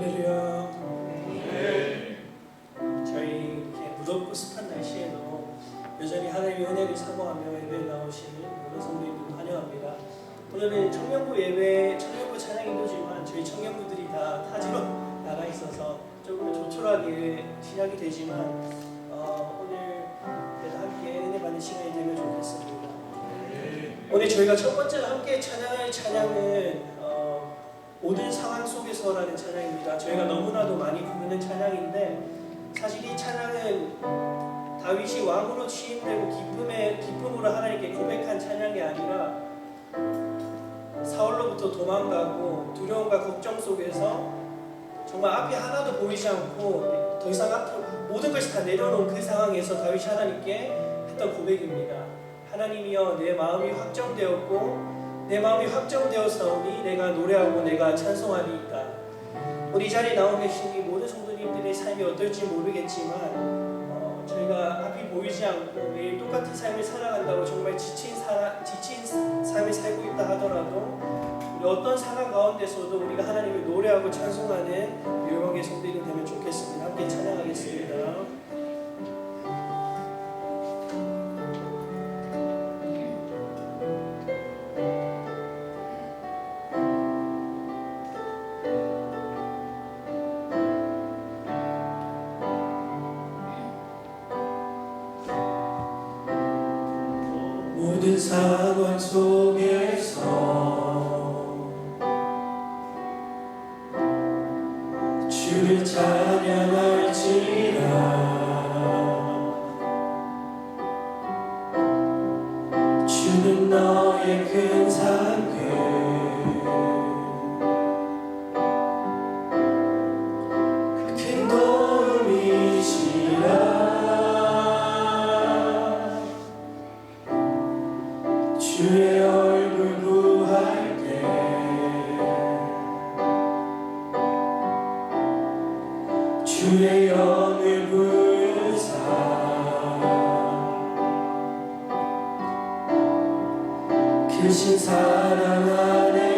할렐루야. 저희 이렇게 무덥고 습한 날씨에도 여전히 하나님의 은혜를 사모하며 예배에 나오신 모든 성도님들 환영합니다. 오늘은 청년부 예배, 청년부 찬양 인도지만 저희 청년부들이 다 타지로 나가 있어서 조금 조촐하게 시작이 되지만 어, 오늘 그래도 함께 은혜 받는 시간이 되면 좋겠습니다. 오늘 저희가 첫 번째로 함께 찬양할 찬양은 어, 모든 상황 속에서라는 찬양입니다. 저희가 너무나도 많이 부르는 찬양인데 사실 이 찬양은 다윗이 왕으로 취임되고 기쁨의 기쁨으로 하나님께 고백한 찬양이 아니라 사울로부터 도망가고 두려움과 걱정 속에서 정말 앞이 하나도 보이지 않고 더 이상 앞으로 모든 것이 다 내려놓은 그 상황에서 다윗이 하나님께 했던 고백입니다. 하나님이여 내 마음이 확정되었고 내 마음이 확정되었사오니 내가 노래하고 내가 찬송하리이다. 우리 이 자리에 나오 계신 이 모든 성도님들의 삶이 어떨지 모르겠지만 어, 저희가 앞이 보이지 않고 매일 똑같은 삶을 살아간다고 정말 지친 살아, 지친 삶을 살고 있다 하더라도 우리 어떤 상황 가운데서도 우리가 하나님을 노래하고 찬송하는 유명의 성도들이 되면 좋겠습니다. 모든 상황 속에 크신 사랑 안에